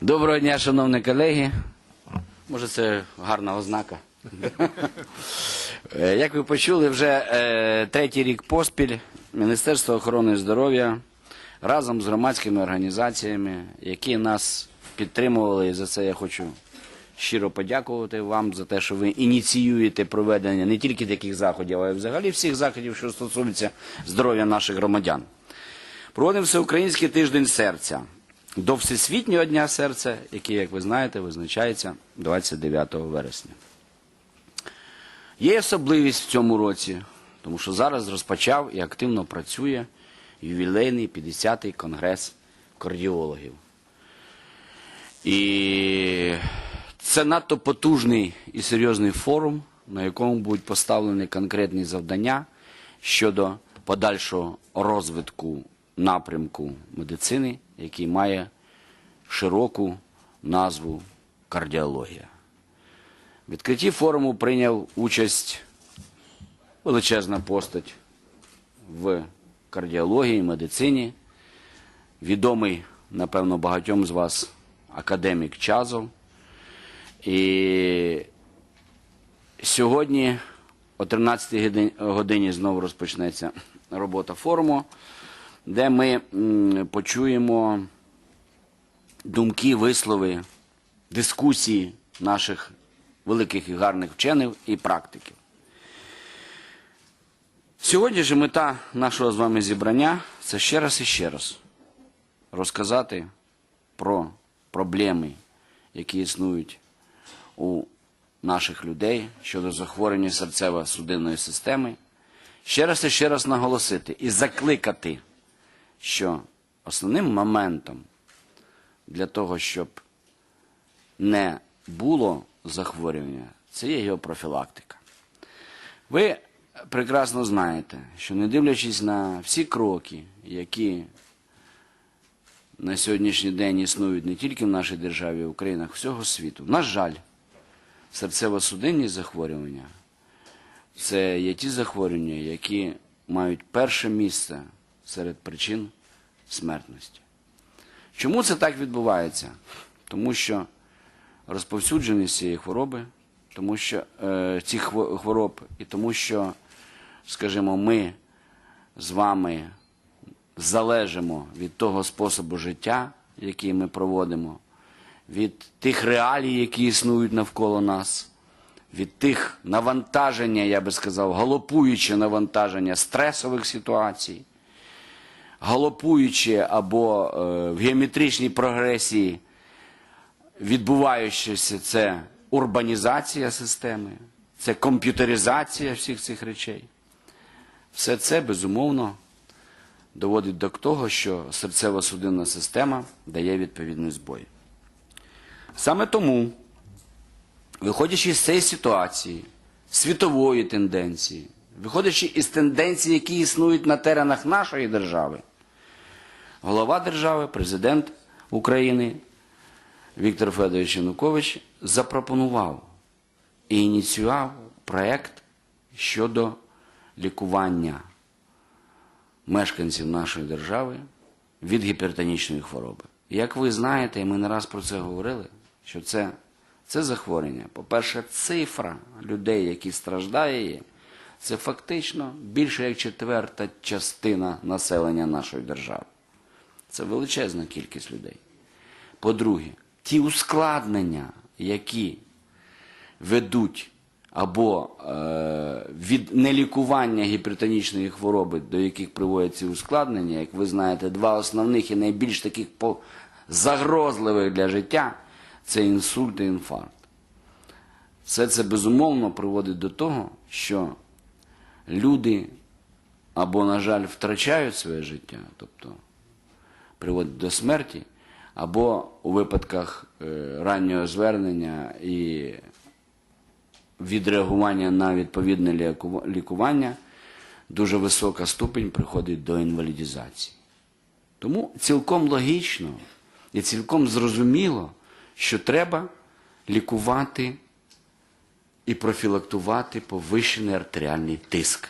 Доброго дня, шановні колеги. Може, це гарна ознака. Е, Як ви почули, вже е, третій рік поспіль Міністерство охорони здоров'я разом з громадськими організаціями, які нас підтримували, і за це я хочу щиро подякувати вам за те, що ви ініціюєте проведення не тільки таких заходів, а й взагалі всіх заходів, що стосуються здоров'я наших громадян. Проводимо всеукраїнський тиждень серця до Всесвітнього дня серця, який, як ви знаєте, визначається 29 вересня. Є особливість в цьому році, тому що зараз розпочав і активно працює ювілейний 50-й конгрес кардіологів. І це надто потужний і серйозний форум, на якому будуть поставлені конкретні завдання щодо подальшого розвитку напрямку медицини, який має широку назву кардіологія. В відкритті форуму прийняв участь величезна постать в кардіології, медицині, відомий, напевно, багатьом з вас академік Чазов. І сьогодні о 13 годин- годині знову розпочнеться робота форуму, де ми почуємо думки, вислови, дискусії наших великих і гарних вчених і практиків. Сьогодні ж мета нашого з вами зібрання це ще раз і ще раз розказати про проблеми, які існують у наших людей щодо захворювання серцево-судинної системи. Ще раз і ще раз наголосити і закликати, що основним моментом для того, щоб не було захворювання, це є його профілактика. Ви прекрасно знаєте, що не дивлячись на всі кроки, які на сьогоднішній день існують не тільки в нашій державі, в Українах всього світу, на жаль, серцево-судинні захворювання це є ті захворювання, які мають перше місце серед причин смертності. Чому це так відбувається? Тому що розповсюдженість цієї хвороби, тому що е, цих хвороб, і тому що, скажімо, ми з вами залежимо від того способу життя, який ми проводимо, від тих реалій, які існують навколо нас, від тих навантаження, я би сказав, галопуюче навантаження стресових ситуацій, галопуючи або е, в геометричній прогресії відбуваючися це урбанізація системи, це комп'ютеризація всіх цих речей. Все це, безумовно, доводить до того, що серцево-судинна система дає відповідний збой. Саме тому, виходячи з цієї ситуації, світової тенденції, виходячи із тенденцій, які існують на теренах нашої держави, голова держави, президент України Віктор Федорович Янукович запропонував і ініціював проект щодо лікування мешканців нашої держави від гіпертонічної хвороби. Як ви знаєте, і ми не раз про це говорили, що це, це захворювання, по-перше, цифра людей, які страждає, це фактично більше як четверта частина населення нашої держави. Це величезна кількість людей. По-друге, ті ускладнення, які ведуть або е, від нелікування гіпертонічної хвороби, до яких приводять ці ускладнення, як ви знаєте, два основних і найбільш таких загрозливих для життя це інсульт і інфаркт. Все це безумовно приводить до того, що люди або, на жаль, втрачають своє життя, тобто приводить до смерті, або у випадках е, раннього звернення і відреагування на відповідне лікування дуже висока ступень приходить до інвалідізації. Тому цілком логічно і цілком зрозуміло, що треба лікувати і профілактувати повищений артеріальний тиск.